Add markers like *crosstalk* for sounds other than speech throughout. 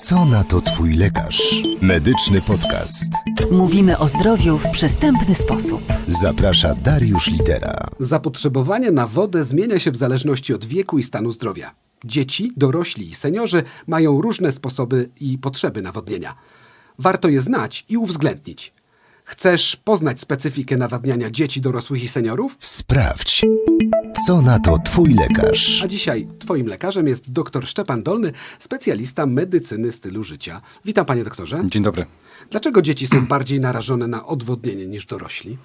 Co na to Twój lekarz? Medyczny podcast. Mówimy o zdrowiu w przystępny sposób. Zaprasza Dariusz Litera. Zapotrzebowanie na wodę zmienia się w zależności od wieku i stanu zdrowia. Dzieci, dorośli i seniorzy mają różne sposoby i potrzeby nawodnienia. Warto je znać i uwzględnić. Chcesz poznać specyfikę nawadniania dzieci, dorosłych i seniorów? Sprawdź. Co na to Twój lekarz? A dzisiaj Twoim lekarzem jest dr Szczepan Dolny, specjalista medycyny stylu życia. Witam panie doktorze. Dzień dobry. Dlaczego dzieci są *clears throat* bardziej narażone na odwodnienie niż dorośli?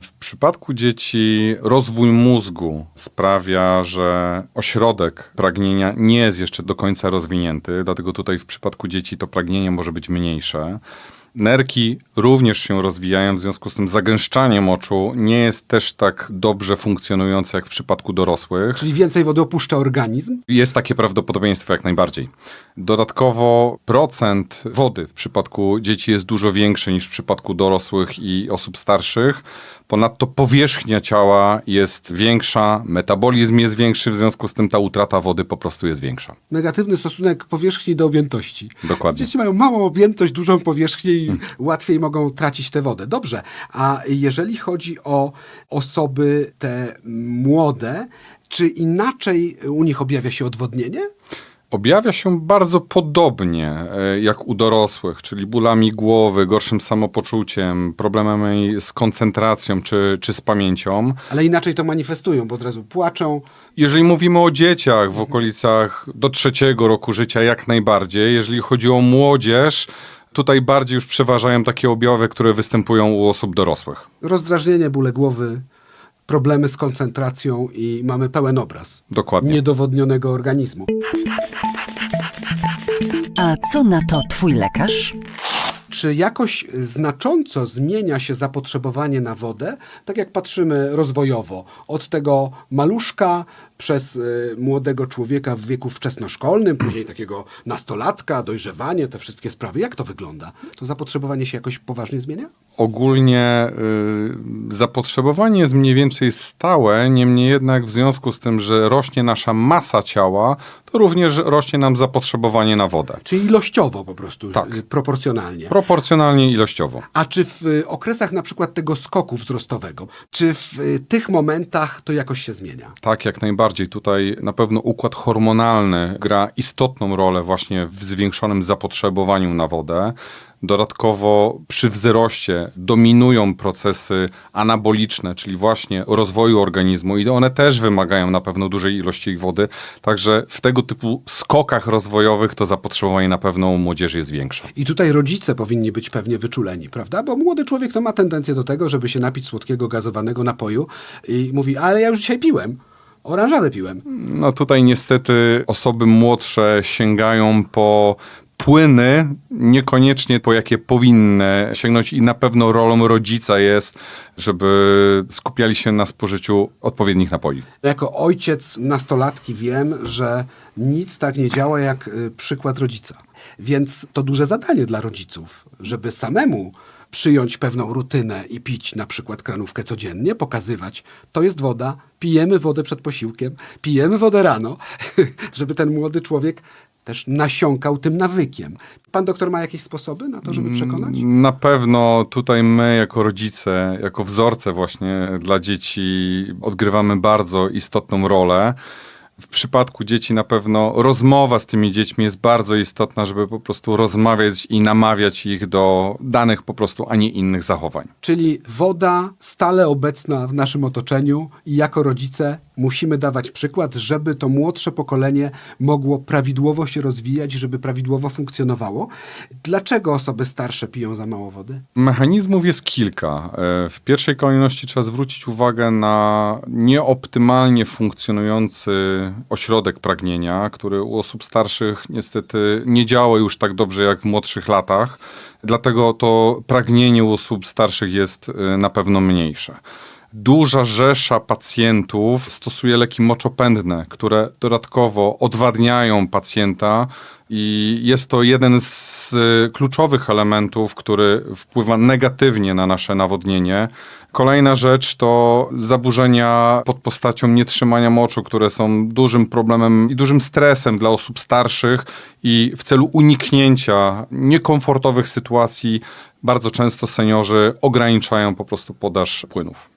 W przypadku dzieci rozwój mózgu sprawia, że ośrodek pragnienia nie jest jeszcze do końca rozwinięty, dlatego tutaj w przypadku dzieci to pragnienie może być mniejsze. Nerki również się rozwijają, w związku z tym zagęszczanie oczu nie jest też tak dobrze funkcjonujące jak w przypadku dorosłych. Czyli więcej wody opuszcza organizm? Jest takie prawdopodobieństwo jak najbardziej. Dodatkowo procent wody w przypadku dzieci jest dużo większy niż w przypadku dorosłych i osób starszych. Ponadto powierzchnia ciała jest większa, metabolizm jest większy, w związku z tym ta utrata wody po prostu jest większa. Negatywny stosunek powierzchni do objętości. Dokładnie. Dzieci mają małą objętość, dużą powierzchnię i łatwiej mogą tracić tę wodę. Dobrze, a jeżeli chodzi o osoby te młode, czy inaczej u nich objawia się odwodnienie? Objawia się bardzo podobnie e, jak u dorosłych, czyli bólami głowy, gorszym samopoczuciem, problemami z koncentracją czy, czy z pamięcią. Ale inaczej to manifestują, bo od razu płaczą. Jeżeli mówimy o dzieciach w okolicach do trzeciego roku życia, jak najbardziej. Jeżeli chodzi o młodzież, tutaj bardziej już przeważają takie objawy, które występują u osób dorosłych. Rozdrażnienie, bóle głowy, problemy z koncentracją i mamy pełen obraz Dokładnie. niedowodnionego organizmu. A co na to Twój lekarz? Czy jakoś znacząco zmienia się zapotrzebowanie na wodę, tak jak patrzymy rozwojowo, od tego maluszka przez y, młodego człowieka w wieku wczesnoszkolnym, później takiego nastolatka, dojrzewanie, te wszystkie sprawy. Jak to wygląda? To zapotrzebowanie się jakoś poważnie zmienia? Ogólnie y, zapotrzebowanie jest mniej więcej stałe, niemniej jednak w związku z tym, że rośnie nasza masa ciała, to również rośnie nam zapotrzebowanie na wodę. Czyli ilościowo po prostu, Tak. y, proporcjonalnie. Proporcjonalnie ilościowo. A czy w y, okresach na przykład tego skoku wzrostowego, czy w tych momentach to jakoś się zmienia? Tak, jak najbardziej. Tutaj na pewno układ hormonalny gra istotną rolę właśnie w zwiększonym zapotrzebowaniu na wodę. Dodatkowo przy wzroście dominują procesy anaboliczne, czyli właśnie rozwoju organizmu i one też wymagają na pewno dużej ilości wody. Także w tego typu skokach rozwojowych to zapotrzebowanie na pewno u młodzieży jest większe. I tutaj rodzice powinni być pewnie wyczuleni, prawda? Bo młody człowiek to ma tendencję do tego, żeby się napić słodkiego, gazowanego napoju i mówi, ale ja już dzisiaj piłem. Oranżadę piłem. No tutaj niestety osoby młodsze sięgają po płyny, niekoniecznie po jakie powinny sięgnąć i na pewno rolą rodzica jest, żeby skupiali się na spożyciu odpowiednich napoi. Jako ojciec nastolatki wiem, że nic tak nie działa jak y, przykład rodzica. Więc to duże zadanie dla rodziców, żeby samemu przyjąć pewną rutynę i pić na przykład kranówkę codziennie, pokazywać, to jest woda, pijemy wodę przed posiłkiem, pijemy wodę rano, *laughs* żeby ten młody człowiek też nasiąkał tym nawykiem. Pan doktor ma jakieś sposoby na to, żeby przekonać? Na pewno tutaj my jako rodzice, jako wzorce właśnie dla dzieci odgrywamy bardzo istotną rolę. W przypadku dzieci na pewno rozmowa z tymi dziećmi jest bardzo istotna, żeby po prostu rozmawiać i namawiać ich do danych po prostu, a nie innych zachowań. Czyli woda stale obecna w naszym otoczeniu i jako rodzice musimy dawać przykład, żeby to młodsze pokolenie mogło prawidłowo się rozwijać, żeby prawidłowo funkcjonowało. Dlaczego osoby starsze piją za mało wody? Mechanizmów jest kilka. E, W pierwszej kolejności trzeba zwrócić uwagę na nieoptymalnie funkcjonujący ośrodek pragnienia, który u osób starszych niestety nie działa już tak dobrze jak w młodszych latach. Dlatego to pragnienie u osób starszych jest e, na pewno mniejsze. Duża rzesza pacjentów stosuje leki moczopędne, które dodatkowo odwadniają pacjenta i jest to jeden z y, kluczowych elementów, który wpływa negatywnie na nasze nawodnienie. Kolejna rzecz to zaburzenia pod postacią nietrzymania moczu, które są dużym problemem i dużym stresem dla osób starszych i w celu uniknięcia niekomfortowych sytuacji bardzo często seniorzy ograniczają po prostu podaż płynów.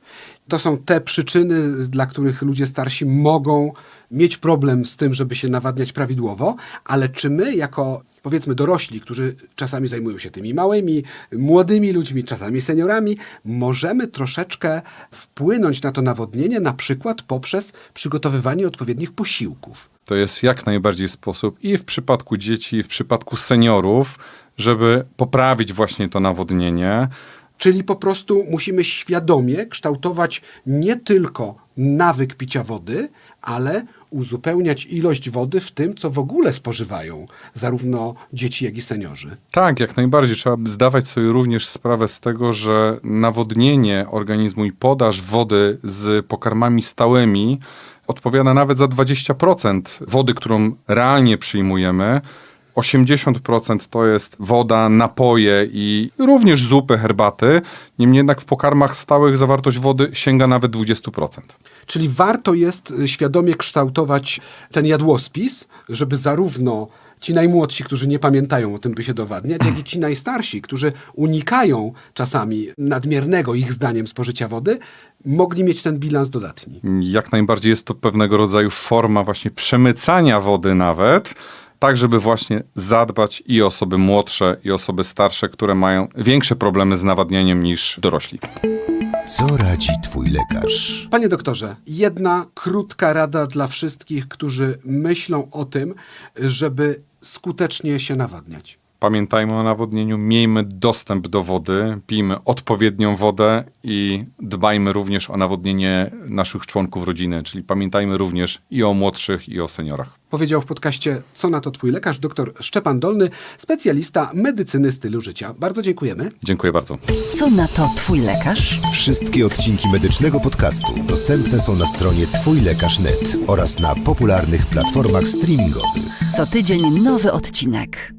To są te przyczyny, dla których ludzie starsi mogą mieć problem z tym, żeby się nawadniać prawidłowo, ale czy my, jako powiedzmy dorośli, którzy czasami zajmują się tymi małymi, młodymi ludźmi, czasami seniorami, możemy troszeczkę wpłynąć na to nawodnienie, na przykład poprzez przygotowywanie odpowiednich posiłków? To jest jak najbardziej sposób i w przypadku dzieci, i w przypadku seniorów, żeby poprawić właśnie to nawodnienie. Czyli po prostu musimy świadomie kształtować nie tylko nawyk picia wody, ale uzupełniać ilość wody w tym, co w ogóle spożywają zarówno dzieci, jak i seniorzy. Tak, jak najbardziej. Trzeba zdawać sobie również sprawę z tego, że nawodnienie organizmu i podaż wody z pokarmami stałymi odpowiada nawet za 20% wody, którą realnie przyjmujemy. 80% to jest woda, napoje i również zupy, herbaty. Niemniej jednak w pokarmach stałych zawartość wody sięga nawet 20%. Czyli warto jest y, świadomie kształtować ten jadłospis, żeby zarówno ci najmłodsi, którzy nie pamiętają o tym, by się dowadniać, jak i ci najstarsi, którzy unikają czasami nadmiernego ich zdaniem spożycia wody, mogli mieć ten bilans dodatni. Jak najbardziej jest to pewnego rodzaju forma właśnie przemycania wody nawet, tak żeby właśnie zadbać i o osoby młodsze, i osoby starsze, które mają większe problemy z nawadnianiem niż dorośli. Co radzi twój lekarz? Panie doktorze, jedna krótka rada dla wszystkich, którzy myślą o tym, żeby skutecznie się nawadniać. Pamiętajmy o nawodnieniu, miejmy dostęp do wody, pijmy odpowiednią wodę i dbajmy również o nawodnienie naszych członków rodziny, czyli pamiętajmy również i o młodszych, i o seniorach. Powiedział w podcaście Co na to twój lekarz dr Szczepan Dolny, specjalista medycyny stylu życia. Bardzo dziękujemy. Dziękuję bardzo. Co na to Twój lekarz? Wszystkie odcinki medycznego podcastu dostępne są na stronie twójlekarz.net oraz na popularnych platformach streamingowych. Co tydzień nowy odcinek.